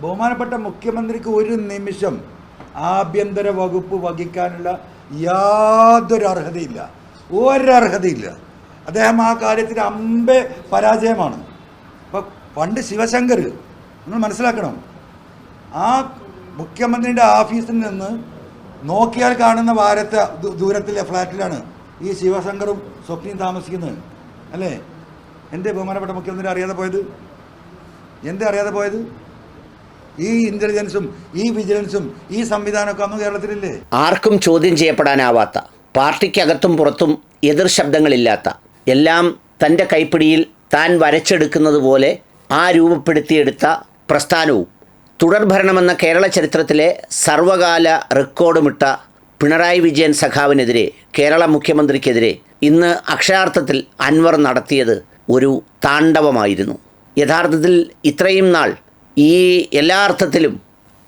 ബഹുമാനപ്പെട്ട മുഖ്യമന്ത്രിക്ക് ഒരു നിമിഷം ആഭ്യന്തര വകുപ്പ് വഹിക്കാനുള്ള യാതൊരു അർഹതയില്ല. ഒരർഹതയില്ല. അദ്ദേഹം ആ കാര്യത്തിൽ അമ്പെ പരാജയമാണ്. ഇപ്പം പണ്ട് ശിവശങ്കർ നിങ്ങൾ മനസ്സിലാക്കണം ആ മുഖ്യമന്ത്രിയുടെ ഓഫീസിൽ നിന്ന് നോക്കിയാൽ കാണുന്ന വാരത്തെ ദൂരത്തിലെ ഫ്ലാറ്റിലാണ് ഈ ശിവശങ്കറും സ്വപ്നയും താമസിക്കുന്നത്. അല്ലേ? എന്റെ ബഹുമാനപ്പെട്ട മുഖ്യമന്ത്രി അറിയാതെ പോയത്? എന്തേ അറിയാതെ പോയത്? ഈ ഇന്റലിജൻസും ഈ വിജിലൻസും ഈ സംവിധാനമൊക്കെ അന്ന് കേരളത്തിലില്ലേ? ആർക്കും ചോദ്യം ചെയ്യപ്പെടാനാവാത്ത പാർട്ടിക്കകത്തും പുറത്തും എതിർ ശബ്ദങ്ങളില്ലാത്ത എല്ലാം തന്റെ കൈപ്പിടിയിൽ താൻ വരച്ചെടുക്കുന്നത് പോലെ ആ രൂപപ്പെടുത്തിയെടുത്ത പ്രസ്ഥാനവും തുടർഭരണമെന്ന കേരള ചരിത്രത്തിലെ സർവകാല റെക്കോർഡുമിട്ട പിണറായി വിജയൻ സഖാവിനെതിരെ കേരള മുഖ്യമന്ത്രിക്കെതിരെ ഇന്ന് അക്ഷരാർത്ഥത്തിൽ അൻവർ നടത്തിയത് ഒരു താണ്ഡവമായിരുന്നു. യഥാർത്ഥത്തിൽ ഇത്രയും നാൾ ഈ എല്ലാ അർത്ഥത്തിലും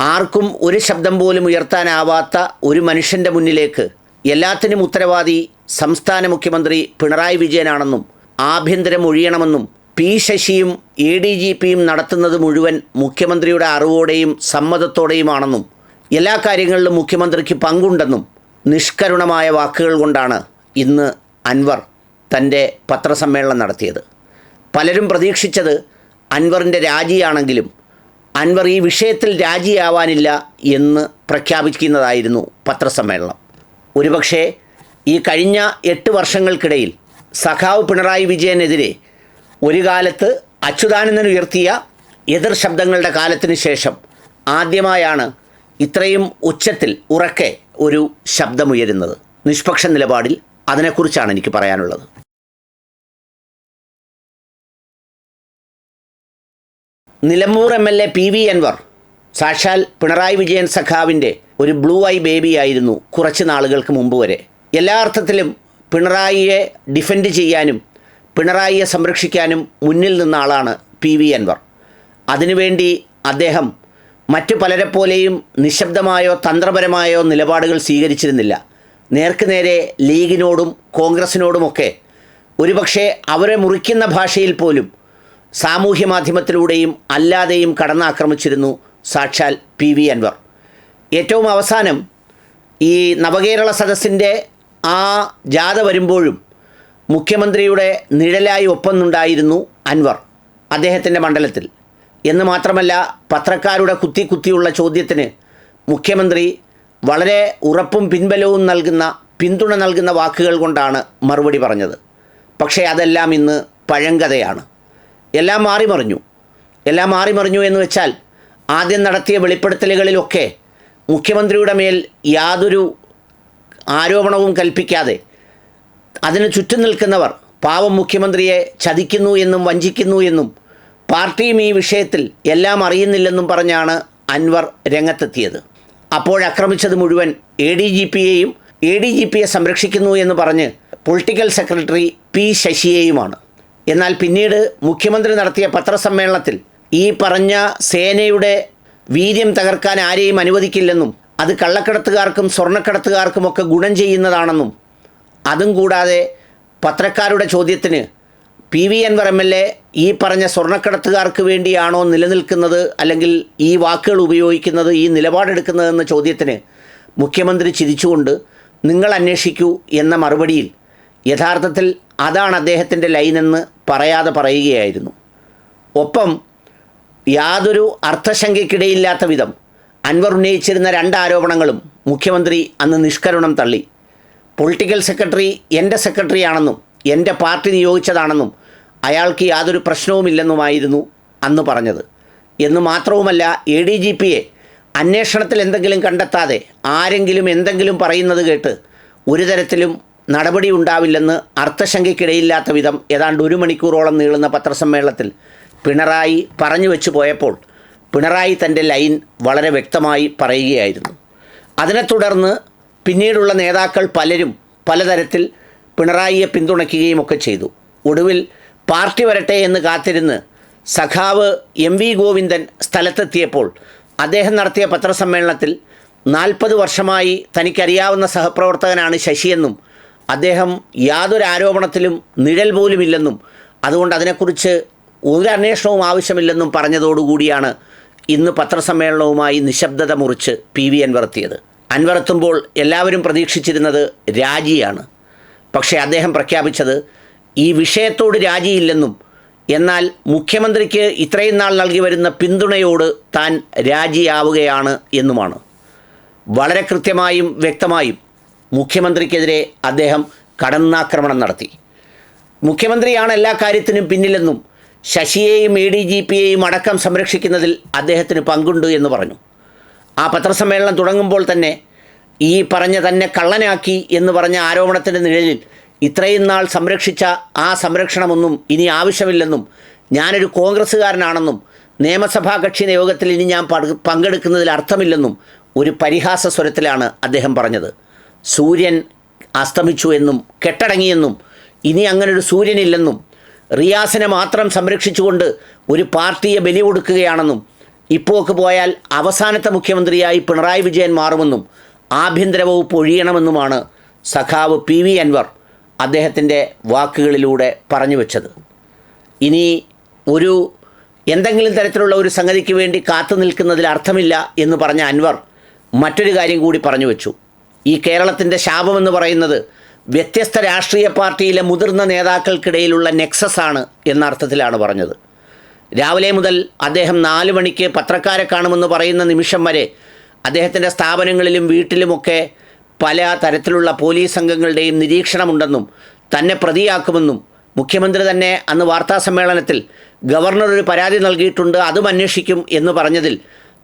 ആർക്കും ഒരു ശബ്ദം പോലും ഉയർത്താനാവാത്ത ഒരു മനുഷ്യന്റെ മുന്നിലേക്ക് എല്ലാത്തിനും ഉത്തരവാദി സംസ്ഥാന മുഖ്യമന്ത്രി പിണറായി വിജയനാണെന്നും ആഭ്യന്തരം ഒഴിയണമെന്നും പി ശശിയും എ ഡി ജി പിയും നടത്തുന്നത് മുഴുവൻ മുഖ്യമന്ത്രിയുടെ അറിവോടെയും സമ്മതത്തോടെയുമാണെന്നും എല്ലാ കാര്യങ്ങളിലും മുഖ്യമന്ത്രിക്ക് പങ്കുണ്ടെന്നും നിഷ്കരുണമായ വാക്കുകൾ കൊണ്ടാണ് ഇന്ന് അൻവർ തന്റെ പത്രസമ്മേളനം നടത്തിയത്. പലരും പ്രതീക്ഷിച്ചത് അൻവറിന്റെ രാജിയാണെങ്കിലും അൻവർ ഈ വിഷയത്തിൽ രാജിയാവാനില്ല എന്ന് പ്രഖ്യാപിക്കുന്നതായിരുന്നു പത്രസമ്മേളനം. ഒരുപക്ഷെ ഈ കഴിഞ്ഞ എട്ട് വർഷങ്ങൾക്കിടയിൽ സഖാവ് പിണറായി വിജയനെതിരെ ഒരു കാലത്ത് അച്യുതാനന്ദൻ ഉയർത്തിയ എതിർ ശബ്ദങ്ങളുടെ കാലത്തിന് ശേഷം ആദ്യമായാണ് ഇത്രയും ഉച്ചത്തിൽ ഉറക്കെ ഒരു ശബ്ദമുയരുന്നത്. നിഷ്പക്ഷ നിലപാടിൽ അതിനെക്കുറിച്ചാണ് എനിക്ക് പറയാനുള്ളത്. Nilambur M L A P V Anvar സാക്ഷാൽ പിണറായി വിജയൻ സഖാവിന്റെ ഒരു ബ്ലൂ ഐ ബേബിയായിരുന്നു കുറച്ച് നാളുകൾക്ക് മുമ്പ് വരെ. എല്ലാ അർത്ഥത്തിലും പിണറായിയെ ഡിഫെൻഡ് ചെയ്യാനും പിണറായിയെ സംരക്ഷിക്കാനും മുന്നിൽ നിന്ന ആളാണ് പി വി അൻവർ. അതിനുവേണ്ടി അദ്ദേഹം മറ്റു പലരെപ്പോലെയും നിശബ്ദമായോ തന്ത്രപരമായോ നിലപാടുകൾ സ്വീകരിച്ചിരുന്നില്ല. നേർക്കുനേരെ ലീഗിനോടും കോൺഗ്രസിനോടുമൊക്കെ ഒരുപക്ഷെ അവരെ മുറിക്കുന്ന ഭാഷയിൽ പോലും സാമൂഹ്യ മാധ്യമത്തിലൂടെയും അല്ലാതെയും കടന്നാക്രമിച്ചിരുന്നു സാക്ഷാൽ പി വി അൻവർ. ഏറ്റവും അവസാനം ഈ നവകേരള സദസ്സിന്റെ ആ ജാഥ വരുമ്പോഴും മുഖ്യമന്ത്രിയുടെ നിഴലായി ഒപ്പമുണ്ടായിരുന്നു അൻവർ അദ്ദേഹത്തിന്റെ മണ്ഡലത്തിൽ. എന്ന് മാത്രമല്ല പത്രക്കാരുടെ കുത്തി കുത്തിയുള്ള ചോദ്യത്തിന് മുഖ്യമന്ത്രി വളരെ ഉറപ്പും പിൻബലവും നൽകുന്ന പിന്തുണ നൽകുന്ന വാക്കുകൾ കൊണ്ടാണ് മറുപടി പറഞ്ഞത്. പക്ഷേ അതെല്ലാം ഇന്ന് പഴങ്കഥയാണ്. എല്ലാം മാറിമറിഞ്ഞു എല്ലാം മാറിമറിഞ്ഞു എന്ന് വെച്ചാൽ ആദ്യം നടത്തിയ വെളിപ്പെടുത്തലുകളിലൊക്കെ മുഖ്യമന്ത്രിയുടെ മേൽ യാതൊരു ആരോപണവും കൽപ്പിക്കാതെ അതിന് ചുറ്റും നിൽക്കുന്നവർ പാവം മുഖ്യമന്ത്രിയെ ചതിക്കുന്നു എന്നും വഞ്ചിക്കുന്നു എന്നും പാർട്ടിയും ഈ വിഷയത്തിൽ എല്ലാം അറിയുന്നില്ലെന്നും പറഞ്ഞാണ് അൻവർ രംഗത്തെത്തിയത്. അപ്പോഴാക്രമിച്ചത് മുഴുവൻ എ ഡി ജി പിയെയും എ ഡി ജി പിയെ സംരക്ഷിക്കുന്നു എന്ന് പറഞ്ഞ് പൊളിറ്റിക്കൽ സെക്രട്ടറി പി ശശിയെയുമാണ്. എന്നാൽ പിന്നീട് മുഖ്യമന്ത്രി നടത്തിയ പത്രസമ്മേളനത്തിൽ ഈ പറഞ്ഞ സേനയുടെ വീര്യം തകർക്കാൻ ആരെയും അനുവദിക്കില്ലെന്നും അത് കള്ളക്കടത്തുകാർക്കും സ്വർണക്കടത്തുകാർക്കുമൊക്കെ ഗുണം ചെയ്യുന്നതാണെന്നും അതും കൂടാതെ പത്രക്കാരുടെ ചോദ്യത്തിന് P V Anvar M L A ഈ പറഞ്ഞ സ്വർണക്കടത്തുകാർക്ക് വേണ്ടിയാണോ നിലനിൽക്കുന്നത് അല്ലെങ്കിൽ ഈ വാക്കുകൾ ഉപയോഗിക്കുന്നത് ഈ നിലപാടെടുക്കുന്നതെന്ന ചോദ്യത്തിന് മുഖ്യമന്ത്രി ചിരിച്ചുകൊണ്ട് നിങ്ങൾ അന്വേഷിക്കൂ എന്ന മറുപടിയിൽ യഥാർത്ഥത്തിൽ അതാണ് അദ്ദേഹത്തിന്റെ ലൈനെന്ന് പറയാതെ പറയുകയായിരുന്നു. ഒപ്പം യാതൊരു അർത്ഥശങ്കയ്ക്കിടയില്ലാത്ത വിധം അൻവർ ഉന്നയിച്ചിരുന്ന രണ്ട് ആരോപണങ്ങളും മുഖ്യമന്ത്രി അന്ന് നിഷ്കരുണം തള്ളി. പൊളിറ്റിക്കൽ സെക്രട്ടറി എന്റെ സെക്രട്ടറിയാണെന്നും എന്റെ പാർട്ടി നിയോഗിച്ചതാണെന്നും അയാൾക്ക് യാതൊരു പ്രശ്നവുമില്ലെന്നുമായിരുന്നു അന്ന് പറഞ്ഞത്. എന്ന് മാത്രവുമല്ല എ ഡി ജി പിയെ അന്വേഷണത്തിൽ എന്തെങ്കിലും കണ്ടെത്താതെ ആരെങ്കിലും എന്തെങ്കിലും പറയുന്നത് കേട്ട് ഒരു തരത്തിലും നടപടി ഉണ്ടാവില്ലെന്ന് അർത്ഥശങ്കയ്ക്കിടയില്ലാത്ത വിധം ഏതാണ്ട് ഒരു മണിക്കൂറോളം നീളുന്ന പത്രസമ്മേളനത്തിൽ പിണറായി പറഞ്ഞു വെച്ചു പോയപ്പോൾ പിണറായി തന്റെ ലൈൻ വളരെ വ്യക്തമായി പറയുകയായിരുന്നു. അതിനെ തുടർന്ന് പിന്നീടുള്ള നേതാക്കൾ പലരും പലതരത്തിൽ പിണറായിയെ പിന്തുണയ്ക്കുകയും ഒക്കെ ചെയ്തു. ഒടുവിൽ പാർട്ടി വരട്ടെ എന്ന് കാത്തിരുന്ന് സഖാവ് എം വി ഗോവിന്ദൻ സ്ഥലത്തെത്തിയപ്പോൾ അദ്ദേഹം നടത്തിയ പത്രസമ്മേളനത്തിൽ നാൽപ്പത് വർഷമായി തനിക്കറിയാവുന്ന സഹപ്രവർത്തകനാണ് ശശിയെന്നും അദ്ദേഹം യാതൊരു ആരോപണത്തിലും നിഴൽ പോലുമില്ലെന്നും അതുകൊണ്ട് അതിനെക്കുറിച്ച് ഒരു അന്വേഷണവും ആവശ്യമില്ലെന്നും പറഞ്ഞതോടുകൂടിയാണ് ഇന്ന് പത്രസമ്മേളനവുമായി നിശബ്ദത മുറിച്ച് പി വി അൻവർ എത്തുമ്പോൾ എല്ലാവരും പ്രതീക്ഷിച്ചിരുന്നത് രാജിയാണ്. പക്ഷേ അദ്ദേഹം പ്രഖ്യാപിച്ചത് ഈ വിഷയത്തോട് രാജിയില്ലെന്നും എന്നാൽ മുഖ്യമന്ത്രിക്ക് ഇത്രയും നാൾ നൽകി വരുന്ന പിന്തുണയോട് താൻ രാജിയാവുകയാണ് എന്നുമാണ്. വളരെ കൃത്യമായും വ്യക്തമായും മുഖ്യമന്ത്രിക്കെതിരെ അദ്ദേഹം കടന്നാക്രമണം നടത്തി. മുഖ്യമന്ത്രിയാണ് എല്ലാ കാര്യത്തിനും പിന്നിലെന്നും ശശിയെയും എ ഡി ജി പിയെയും അടക്കം സംരക്ഷിക്കുന്നതിൽ അദ്ദേഹത്തിന് പങ്കുണ്ട് എന്ന് പറഞ്ഞു. ആ പത്രസമ്മേളനം തുടങ്ങുമ്പോൾ തന്നെ ഈ പറഞ്ഞ തന്നെ കള്ളനാക്കി എന്ന് പറഞ്ഞ ആരോപണത്തിന്റെ നിഴലിൽ ഇത്രയും നാൾ സംരക്ഷിച്ച ആ സംരക്ഷണമൊന്നും ഇനി ആവശ്യമില്ലെന്നും ഞാനൊരു കോൺഗ്രസ്സുകാരനാണെന്നും നിയമസഭാ കക്ഷി യോഗത്തിൽ ഇനി ഞാൻ പങ്കെടുക്കുന്നതിൽ അർത്ഥമില്ലെന്നും ഒരു പരിഹാസ സ്വരത്തിലാണ് അദ്ദേഹം പറഞ്ഞത്. സൂര്യൻ അസ്തമിച്ചു എന്നും കെട്ടടങ്ങിയെന്നും ഇനി അങ്ങനൊരു സൂര്യനില്ലെന്നും റിയാസിനെ മാത്രം സംരക്ഷിച്ചുകൊണ്ട് ഒരു പാർട്ടിയെ ബലി കൊടുക്കുകയാണെന്നും ഇപ്പോക്ക് പോയാൽ അവസാനത്തെ മുഖ്യമന്ത്രിയായി പിണറായി വിജയൻ മാറുമെന്നും ആഭ്യന്തര വകുപ്പ് ഒഴിയണമെന്നുമാണ് സഖാവ് പി വി അൻവർ അദ്ദേഹത്തിന്റെ വാക്കുകളിലൂടെ പറഞ്ഞു വെച്ചത്. ഇനി ഒരു എന്തെങ്കിലും തരത്തിലുള്ള ഒരു സംഗതിക്ക് വേണ്ടി കാത്തു നിൽക്കുന്നതിൽ അർത്ഥമില്ല എന്ന് പറഞ്ഞ അൻവർ മറ്റൊരു കാര്യം കൂടി പറഞ്ഞു വെച്ചു. ഈ കേരളത്തിന്റെ ശാപമെന്ന് പറയുന്നത് വ്യത്യസ്ത രാഷ്ട്രീയ പാർട്ടിയിലെ മുതിർന്ന നേതാക്കൾക്കിടയിലുള്ള നെക്സസ് ആണ് എന്ന അർത്ഥത്തിലാണ് പറഞ്ഞത്. രാവിലെ മുതൽ അദ്ദേഹം നാല് മണിക്ക് പത്രക്കാരെ കാണുമെന്ന് പറയുന്ന നിമിഷം വരെ അദ്ദേഹത്തിന്റെ സ്ഥാപനങ്ങളിലും വീട്ടിലുമൊക്കെ പല തരത്തിലുള്ള പോലീസ് സംഘങ്ങളുടെയും നിരീക്ഷണമുണ്ടെന്നും തന്നെ പ്രതിയാക്കുമെന്നും മുഖ്യമന്ത്രി തന്നെ അന്ന് വാർത്താ സമ്മേളനത്തിൽ ഗവർണർ ഒരു പരാതി നൽകിയിട്ടുണ്ട് അതും അന്വേഷിക്കും എന്ന് പറഞ്ഞതിൽ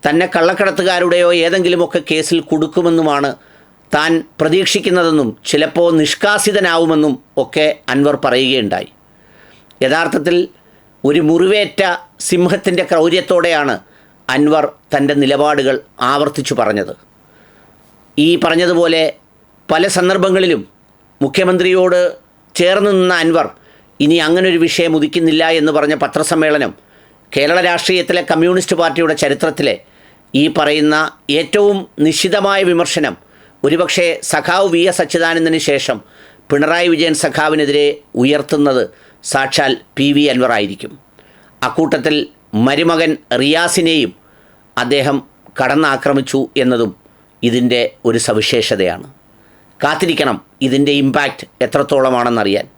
തന്നെ കള്ളക്കടത്തുകാരുടെയോ ഏതെങ്കിലുമൊക്കെ കേസിൽ കൊടുക്കുമെന്നുമാണ് താൻ പ്രതീക്ഷിക്കുന്നതെന്നും ചിലപ്പോൾ നിഷ്കാസിതനാവുമെന്നും ഒക്കെ അൻവർ പറയുകയുണ്ടായി. യഥാർത്ഥത്തിൽ ഒരു മുറിവേറ്റ സിംഹത്തിന്റെ ക്രൗര്യത്തോടെയാണ് അൻവർ തന്റെ നിലപാടുകൾ ആവർത്തിച്ചു പറഞ്ഞത്. ഈ പറഞ്ഞതുപോലെ പല സന്ദർഭങ്ങളിലും മുഖ്യമന്ത്രിയോട് ചേർന്ന് നിന്ന അൻവർ ഇനി അങ്ങനൊരു വിഷയം ഉദിക്കുന്നില്ല എന്ന് പറഞ്ഞ പത്രസമ്മേളനം കേരള രാഷ്ട്രീയത്തിലെ കമ്മ്യൂണിസ്റ്റ് പാർട്ടിയുടെ ചരിത്രത്തിലെ ഈ പറയുന്ന ഏറ്റവും നിശിതമായ വിമർശനം ഒരുപക്ഷെ സഖാവ് വി എസ് അച്യുതാനന്ദന് ശേഷം പിണറായി വിജയൻ സഖാവിനെതിരെ ഉയർത്തുന്നത് സാക്ഷാൽ പി വി അൻവർ ആയിരിക്കും. അക്കൂട്ടത്തിൽ മരുമകൻ റിയാസിനെയും അദ്ദേഹം കടന്നാക്രമിച്ചു എന്നതും ഇതിന്റെ ഒരു സവിശേഷതയാണ്. കാത്തിരിക്കണം ഇതിന്റെ ഇമ്പാക്റ്റ് എത്രത്തോളമാണെന്നറിയാൻ.